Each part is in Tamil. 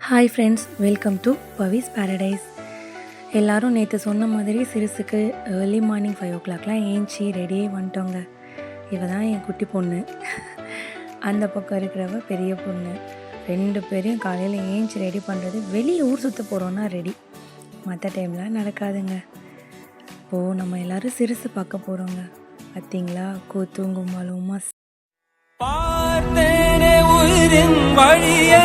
Hi friends welcome to Pavi's Paradise எல்லோரும் நேற்று சொன்ன மாதிரி சிறுசுக்கு ஏர்லி மார்னிங் ஃபைவ் ஓ கிளாக்லாம் ஏஞ்சி ரெடியே வந்துட்டோங்க. இவ தான் என் குட்டி பொண்ணு. அந்த பக்கம் இருக்கிறவ பெரிய பொண்ணு. ரெண்டு பேரையும் காலையில் ஏஞ்சி ரெடி பண்ணுறது வெளியே ஊர் சுற்ற போகிறோன்னா ரெடி மற்ற டைமில் நடக்காதுங்க. இப்போது நம்ம எல்லாரும் சிறுசு பார்க்க போகிறோங்க பார்த்தீங்களா கூத்தும் கும்மாலுமா பார்த்தேனே உயிரின் வழியே.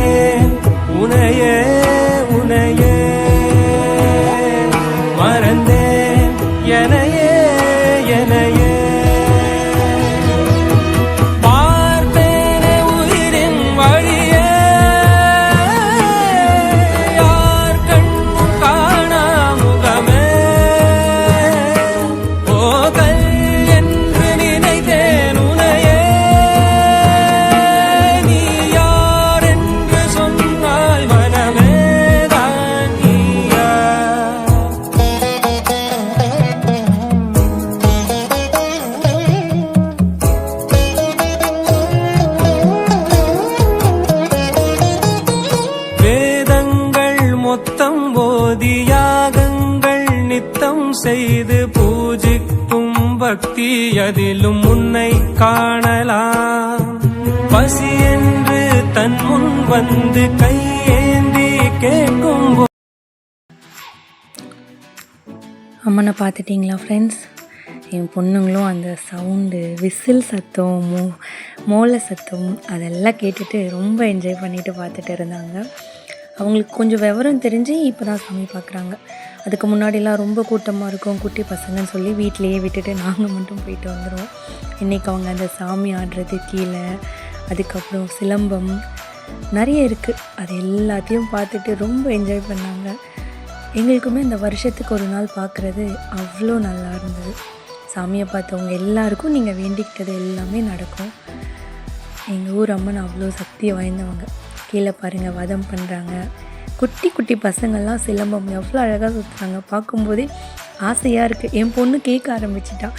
செய்து பூஜிக்கும் பக்தி அதிலும் உன்னை காணலாம். பசி என்று தன் முன் வந்து கையேந்தி கேட்கும் அம்மனை பார்த்துட்டிங்களா ஃப்ரெண்ட்ஸ் என் பொண்ணுங்களும் அந்த சவுண்டு விசில் சத்தம் மோ மோள சத்தம் அதெல்லாம் கேட்டுட்டு ரொம்ப என்ஜாய் பண்ணிட்டு பார்த்துட்டு இருந்தாங்க. அவங்களுக்கு கொஞ்சம் விவரம் தெரிஞ்சு இப்போ தான் சாமி பார்க்குறாங்க அதுக்கு முன்னாடிலாம் ரொம்ப கூட்டமாக இருக்கும். குட்டி பசங்கன்னு சொல்லி வீட்டிலேயே விட்டுட்டு நாங்கள் மட்டும் போயிட்டு வந்துடுவோம் இன்றைக்கி அவங்க அந்த சாமி ஆடுறது கீழே அதுக்கப்புறம் சிலம்பம் நிறைய இருக்குது அது எல்லாத்தையும் பார்த்துட்டு ரொம்ப என்ஜாய் பண்ணாங்க. எங்களுக்குமே இந்த வருஷத்துக்கு ஒரு நாள் பார்க்குறது அவ்வளோ நல்லா இருந்தது. சாமியை பார்த்தவங்க எல்லாருக்கும் நீங்கள் வேண்டிக்கிட்டது எல்லாமே நடக்கும். எங்கள் ஊர் அம்மன் அவ்வளோ சக்தி வாய்ந்தவங்க. கீழே பாருங்கள் வதம் பண்ணுறாங்க குட்டி குட்டி பசங்கள்லாம் சிலம்பம் எவ்வளோ அழகாக சுற்றுறாங்க பார்க்கும்போதே ஆசையாக இருக்குது என் பொண்ணு கேட்க ஆரம்பிச்சிட்டா.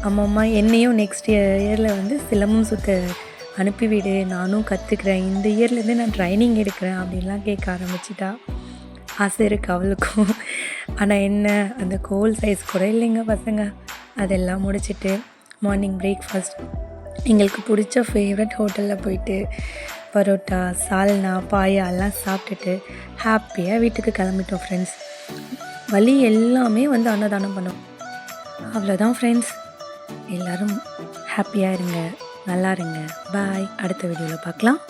அம்மா அம்மா என்னையும் நெக்ஸ்ட் இயரில் வந்து சிலம்பம் சுற்ற அனுப்பிவிடு நானும் கற்றுக்குறேன் இந்த இயர்லேருந்து நான் ட்ரைனிங் எடுக்கிறேன் அப்படின்லாம் கேட்க ஆரம்பிச்சிட்டா. ஆசை இருக்குது அவளுக்கும். ஆனால் என்ன அந்த கோல் சைஸ் கூட இல்லைங்க பசங்க. அதெல்லாம் முடிச்சுட்டு மார்னிங் பிரேக்ஃபாஸ்ட் எங்களுக்கு பிடிச்ச ஃபேவரட் ஹோட்டலில் போயிட்டு பரோட்டா சால்னா பாயா எல்லாம் சாப்பிட்டுட்டு ஹாப்பியாக வீட்டுக்கு கிளம்பிட்டோம் ஃப்ரெண்ட்ஸ் வழி எல்லாமே வந்து அன்னதானம் பண்ணோம். அவ்வளோதான் ஃப்ரெண்ட்ஸ் எல்லோரும் ஹாப்பியாக இருங்க நல்லா இருங்க. பாய் அடுத்த வீடியோவில் பார்க்கலாம்.